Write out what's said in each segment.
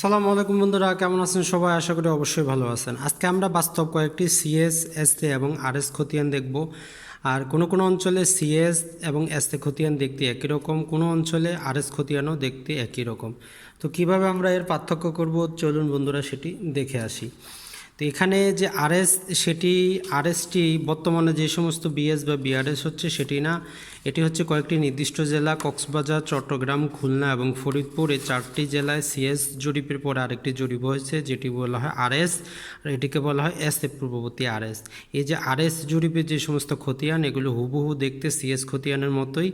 সালামু আলাইকুম বন্ধুরা, কেমন আছেন সবাই? আশা করি অবশ্যই ভালো আছেন। আজকে আমরা বাস্তব কয়েকটি সিএস এসতে এবং আরএস খতিয়ান দেখব। আর কোনো কোনো অঞ্চলে সিএস এবং এসতে খতিয়ান দেখতে একই রকম, কোনো অঞ্চলে আরএস খতিয়ানও দেখতে একই রকম। তো কীভাবে আমরা এর পার্থক্য করব? চলুন বন্ধুরা, সেটি দেখে আসি। তো এখানে যে আরএস সেটি আরএসটি বর্তমানে যে সমস্ত বিএস বা বিআরএস হচ্ছে, সেটি না এটি হচ্ছে কয়েকটি নির্দিষ্ট জেলা, কক্সবাজার, চট্টগ্রাম, খুলনা এবং ফরিদপুর। এই চারটি জেলায় সিএস জরিপের পরে আরেকটি জরিপ হয়েছে, যেটি বলা হয় আরএস আর এটিকে বলা হয় এস এ পূর্ববর্তী আরএস এই যে আরএস জরিপের যে সমস্ত খতিয়ান, এগুলো হুবহু দেখতে সিএস খতিয়ানের মতোই।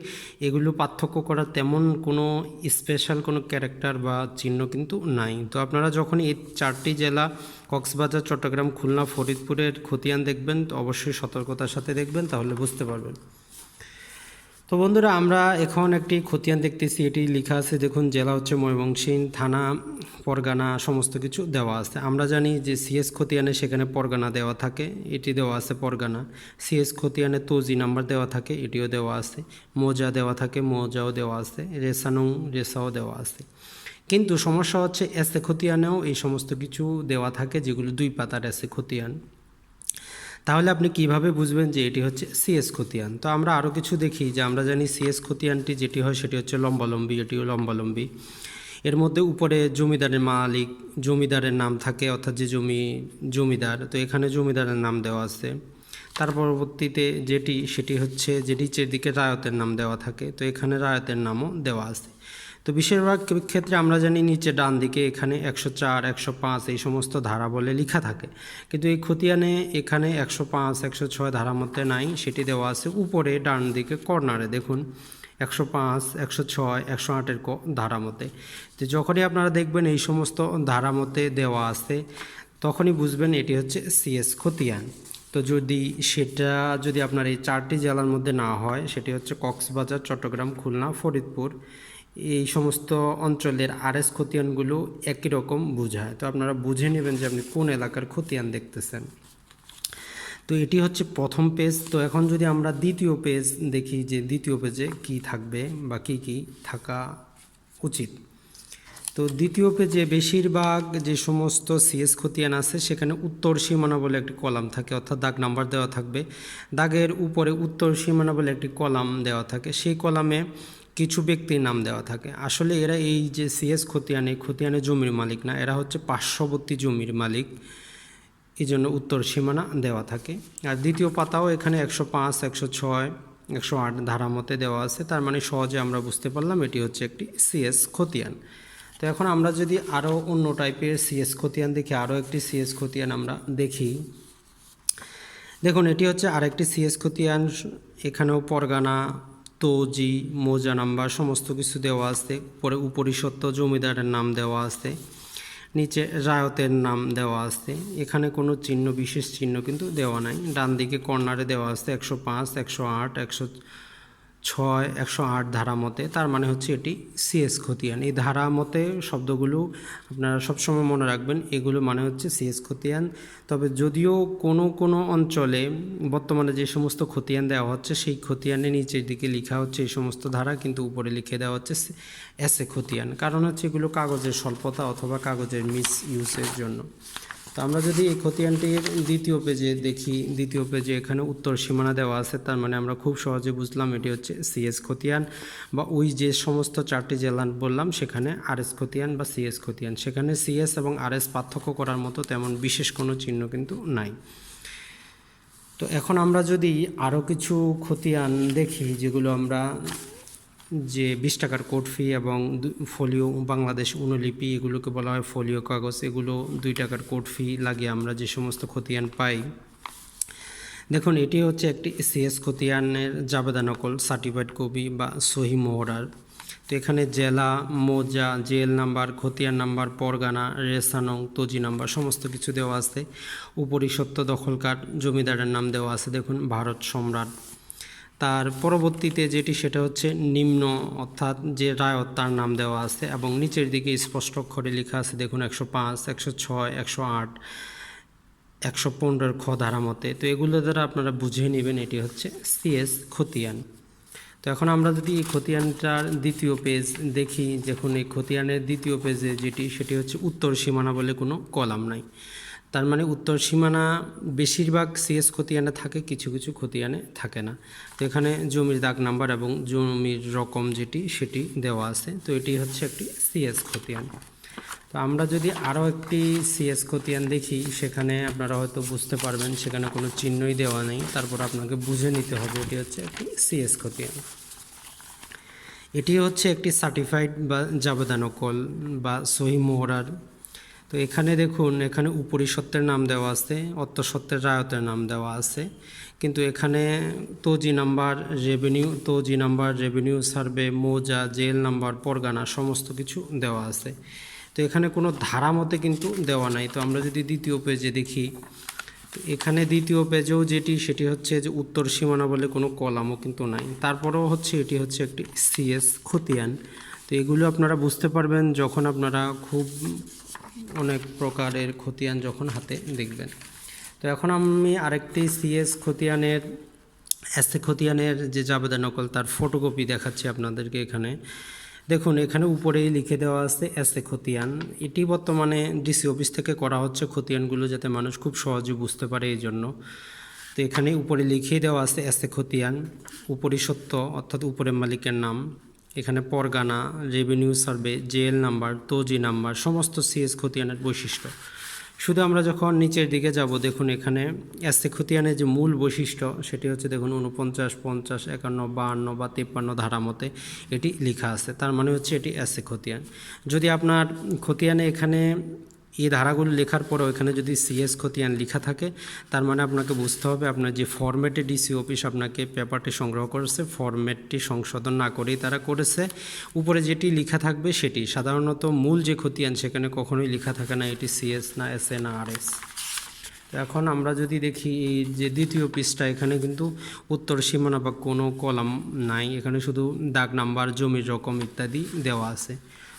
এগুলো পার্থক্য করার তেমন কোনো স্পেশাল কোনো ক্যারেক্টার বা চিহ্ন কিন্তু নাই। তো আপনারা যখন এই চারটি জেলা, কক্সবাজার, চট্টগ্রাম, খুলনা, ফরিদপুরের খতিয়ান দেখবেন, তো অবশ্যই সতর্কতার সাথে দেখবেন, তাহলে বুঝতে পারবেন। তো বন্ধুরা, আমরা এখন একটি খতিয়ান দেখতেছি। এটি লেখা আছে, দেখুন, জেলা হচ্ছে ময়মনসিংহ, থানা, পরগানা, সমস্ত কিছু দেওয়া আছে। আমরা জানি যে সিএস খতিয়ানে সেখানে পরগানা দেওয়া থাকে, এটি দেওয়া আছে পরগানা। সিএস খতিয়ানে তোজি নাম্বার দেওয়া থাকে, এটিও দেওয়া আছে। মোজা দেওয়া থাকে, মোজাও দেওয়া আছে, রেসানং, রেসাও দেওয়া আছে। কিন্তু সমস্যা হচ্ছে এসে খতিয়ানেও এই সমস্ত কিছু দেওয়া থাকে, যেগুলো দুই পাতার এসে খতিয়ান। তাহলে আপনি কীভাবে বুঝবেন যে এটি হচ্ছে সিএস খতিয়ান? তো আমরা আরও কিছু দেখি যে আমরা জানি সিএস খতিয়ানটি যেটি হয় সেটি হচ্ছে লম্বালম্বী, এটিও লম্বালম্বী। এর মধ্যে উপরে জমিদারের মালিক, জমিদারের নাম থাকে, অর্থাৎ যে জমি, জমিদার। তো এখানে জমিদারের নাম দেওয়া আছে। তার পরবর্তীতে যেটি, সেটি হচ্ছে যে নিচের দিকে রায়তের নাম দেওয়া থাকে। তো এখানে রায়তের নামও দেওয়া আছে। তো বেশিরভাগ ক্ষেত্রে আমরা জানি নিচে ডান দিকে এখানে একশো চার, একশো পাঁচ এই সমস্ত ধারা বলে লেখা থাকে। কিন্তু এই খতিয়ানে এখানে একশো পাঁচ, একশো ছয় ধারা মধ্যে নাই, সেটি দেওয়া আছে উপরে ডান দিকে কর্নারে। দেখুন, একশো পাঁচ, একশো ছয়, একশো আটের ধারা মতে তো যখনই আপনারা দেখবেন এই সমস্ত ধারা মতে দেওয়া আছে, তখনই বুঝবেন এটি হচ্ছে সিএস খতিয়ান। তো যদি সেটা যদি আপনার এই চারটি জেলার মধ্যে না হয়, সেটি হচ্ছে কক্সবাজার, চট্টগ্রাম, খুলনা, ফরিদপুর। এই সমস্ত অঞ্চলের আরএস খতিয়ানগুলো একই রকম বোঝায়। তো আপনারা বুঝে নেবেন যে আপনি কোন এলাকার খতিয়ান দেখতেছেন। তো এটি হচ্ছে প্রথম পেজ তো এখন যদি আমরা দ্বিতীয় পেজ দেখি যে দ্বিতীয় পেজে কি থাকবে বা কি কি থাকা উচিত। তো দ্বিতীয় পেজে বেশিরভাগ যে সমস্ত সিএস খতিয়ান আছে, সেখানে উত্তর সীমানা বলে একটি কলাম থাকে, অর্থাৎ দাগ নাম্বার দেওয়া থাকবে। দাগের উপরে উত্তর সীমানা বলে একটি কলাম দেওয়া থাকে। সেই কলামে কিছু ব্যক্তির নাম দেওয়া থাকে। আসলে এরা এই যে সিএস খতিয়ানে খতিয়ানে জমির মালিক না, এরা হচ্ছে পার্শ্ববর্তী জমির মালিক। এই জন্য উত্তর সীমানা দেওয়া থাকে। আর দ্বিতীয় পাতাও এখানে একশো পাঁচ, একশো ছয়, একশো আট ধারা মতে দেওয়া আছে। তার মানে সহজে আমরা বুঝতে পারলাম এটি হচ্ছে একটি সিএস খতিয়ান। তো এখন আমরা যদি আরও অন্য টাইপের সিএস খতিয়ান দেখি, আরও একটি সিএস খতিয়ান আমরা দেখি। দেখুন, এটি হচ্ছে আরেকটি সিএস খতিয়ান, এখানেও পরগানা তোজি, মোজা নাম্বার, সমস্ত কিছু দেওয়া আছে। পরে উপরিসত্ত্ব, জমিদারের নাম দেওয়া আছে। নিচে রায়তের নাম দেওয়া আছে। এখানে কোনো চিহ্ন, বিশেষ চিহ্ন কিন্তু দেওয়া নাই। ডান দিকে কর্নারে দেওয়া আছে একশো পাঁচ, একশো আট, একশো ছয়, একশো আট ধারা মতে, তার মানে হচ্ছে এটি সিএস খতিয়ান। এই ধারা মতে শব্দগুলো আপনারা সবসময় মনে রাখবেন, এগুলো মানে হচ্ছে সিএস খতিয়ান। তবে যদিও কোনো কোনো অঞ্চলে বর্তমানে যে সমস্ত খতিয়ান দেওয়া হচ্ছে, সেই খতিয়ানে নিচের দিকে লেখা হচ্ছে এই সমস্ত ধারা, কিন্তু উপরে লিখে দেওয়া হচ্ছে এসে খতিয়ান। কারণ হচ্ছে এগুলো কাগজের স্বল্পতা অথবা কাগজের মিস ইউজের জন্য। তো আমরা যদি এই খতিয়ানটির দ্বিতীয় পেজে দেখি, দ্বিতীয় পেজে এখানে উত্তর সীমানা দেওয়া আছে, তার মানে আমরা খুব সহজে বুঝলাম এটি হচ্ছে সিএস খতিয়ান বা ওই যে সমস্ত চারটি জেলা বললাম, সেখানে আরএস খতিয়ান বা সিএস খতিয়ান। সেখানে সিএস এবং আরএস পার্থক্য করার মতো তেমন বিশেষ কোনো চিহ্ন কিন্তু নাই। তো এখন আমরা যদি আরও কিছু খতিয়ান দেখি, যেগুলো আমরা যে বিশ টাকার কোড ফি এবং ফোলিও বাংলাদেশ অনুলিপি এগুলোকে বলা হয় ফোলিও কাগজ, এগুলো দুই টাকার কোড ফি লাগিয়ে আমরা যে সমস্ত খতিয়ান পাই। দেখুন, এটি হচ্ছে একটি সিএস খতিয়ানের জাবেদা নকল সার্টিফাইড কপি বা সহি মোহরার তো এখানে জেলা, মোজা, জেল নাম্বার, খতিয়ান নাম্বার, পরগানা রেসানং তজি নাম্বার সমস্ত কিছু দেওয়া আছে। উপরিসত্ত্ব দখলকার জমিদারের নাম দেওয়া আছে, দেখুন, ভারত সম্রাট। তার পরবর্তীতে যেটি সেটা হচ্ছে নিম্ন অর্থাৎ যে রায়ত তার নাম দেওয়া আছে এবং নিচের দিকে স্পষ্ট অক্ষরে লেখা আছে, দেখুন একশো পাঁচ, একশো ছয়, একশো আট, একশো পনেরোর খ ধারা মতে। তো এগুলো দ্বারা আপনারা বুঝে নেবেন, এটি হচ্ছে সিএস খতিয়ান। তো এখন আমরা যদি এই খতিয়ানটার দ্বিতীয় পেজ দেখি যখন এই খতিয়ানের দ্বিতীয় পেজে যেটি, সেটি হচ্ছে উত্তর সীমানা বলে কোনো কলাম নাই। তার মানে উত্তর সীমানা বেশিরভাগ সিএস খতিয়ানে থাকে, কিছু কিছু খতিয়ানে থাকে না। তো এখানে জমির দাগ নাম্বার এবং জমির রকম যেটি, সেটি দেওয়া আছে। তো এটি হচ্ছে একটি সিএস খতিয়ান। তো আমরা যদি আরও একটি সিএস খতিয়ান দেখি, সেখানে আপনারা হয়তো বুঝতে পারবেন, সেখানে কোনো চিহ্নই দেওয়া নেই। তারপর আপনাকে বুঝে নিতে হবে, এটি হচ্ছে একটি সিএস খতিয়ান। এটি হচ্ছে একটি সার্টিফাইড বা জাবেদানকল বা সহি মোহরার তো এখানে দেখুন, এখানে উপরিসত্ত্বের নাম দেওয়া আছে অত্তসত্ত্বের রায়তের নাম দেওয়া আছে। কিন্তু এখানে তোজি নাম্বার রেভিনিউ তোজি নাম্বার রেভিনিউ সার্ভে মোজা জেল নাম্বার, পরগানা সমস্ত কিছু দেওয়া আছে। তো এখানে কোনো ধারা মতে কিন্তু দেওয়া নাই। তো আমরা যদি দ্বিতীয় পেজে দেখি এখানে দ্বিতীয় পেজেও যেটি, সেটি হচ্ছে যে উত্তর সীমানা বলে কোনো কলামও কিন্তু নাই। তারপরেও হচ্ছে, এটি হচ্ছে একটি সিএস খতিয়ান। তো এগুলো আপনারা বুঝতে পারবেন যখন আপনারা খুব অনেক প্রকারের খতিয়ান যখন হাতে দেখবেন। তো এখন আমি আরেকটি সিএস খতিয়ানের এসে খতিয়ানের যে জাবেদা নকল, তার ফটোকপি দেখাচ্ছি আপনাদেরকে এখানে। দেখুন, এখানে উপরেই লিখে দেওয়া আছে এসে খতিয়ান। এটি বর্তমানে ডিসি অফিস থেকে করা হচ্ছে খতিয়ানগুলো যাতে মানুষ খুব সহজে বুঝতে পারে এই জন্য তো এখানে উপরে লিখিয়ে দেওয়া আছে এসে খতিয়ান উপরিসত্ত্ব অর্থাৎ উপরের মালিকের নাম। এখানে Pargana revenue survey, J L number, Toji number, সমস্ত সিএস খতিয়ানের বৈশিষ্ট্য। শুধু আমরা যখন নিচের দিকে যাব, দেখুন এখানে এসে খতিয়ানের যে মূল বৈশিষ্ট্য, সেটি হচ্ছে দেখুন উনপঞ্চাশ পঞ্চাশ, একান্ন, বাহান্ন বা তিপ্পান্ন ধারা মতে এটি লেখা আছে। তার মানে হচ্ছে এটি এসে খতিয়ান। যদি আপনার খতিয়ানে এখানে এই ধারাগুলো লেখার পরেও এখানে যদি সিএস খতিয়ান লেখা থাকে, তার মানে আপনাকে বুঝতে হবে আপনার যে ফরম্যাটে ডিসি অফিস আপনাকে পেপারটি সংগ্রহ করেছে ফরম্যাটটি সংশোধন না করেই তারা করেছে। উপরে যেটি লেখা থাকবে সেটি। সাধারণত মূল যে খতিয়ান সেখানে কখনোই লেখা থাকে না, এটি সিএস না এস এ না আর এস এখন আমরা যদি দেখি এই যে দ্বিতীয় পৃষ্ঠা, এখানে কিন্তু উত্তর সীমানা বা কোনো কলাম নাই। এখানে শুধু দাগ, নাম্বার, জমির রকম ইত্যাদি দেওয়া আছে।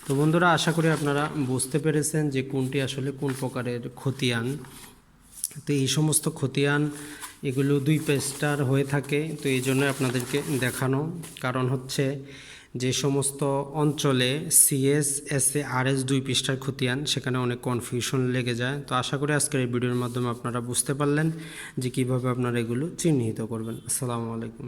তো বন্ধুরা, আশা করি আপনারা বুঝতে পেরেছেন যে কোনটি আসলে কোন প্রকারের খতিয়ান। তো এই সমস্ত খতিয়ান, এগুলো দুই পেজটার হয়ে থাকে, তো এই জন্য আপনাদেরকে দেখানো। কারণ হচ্ছে যে সমস্ত অঞ্চলে C S S A R S দুই পৃষ্ঠার খতিয়ান, সেখানে অনেক কনফিউশন লেগে যায়। তো আশা করি আজকের এই ভিডিওর মাধ্যমে আপনারা বুঝতে পারলেন যে কীভাবে আপনারা এগুলো চিহ্নিত করবেন। আসসালামু আলাইকুম।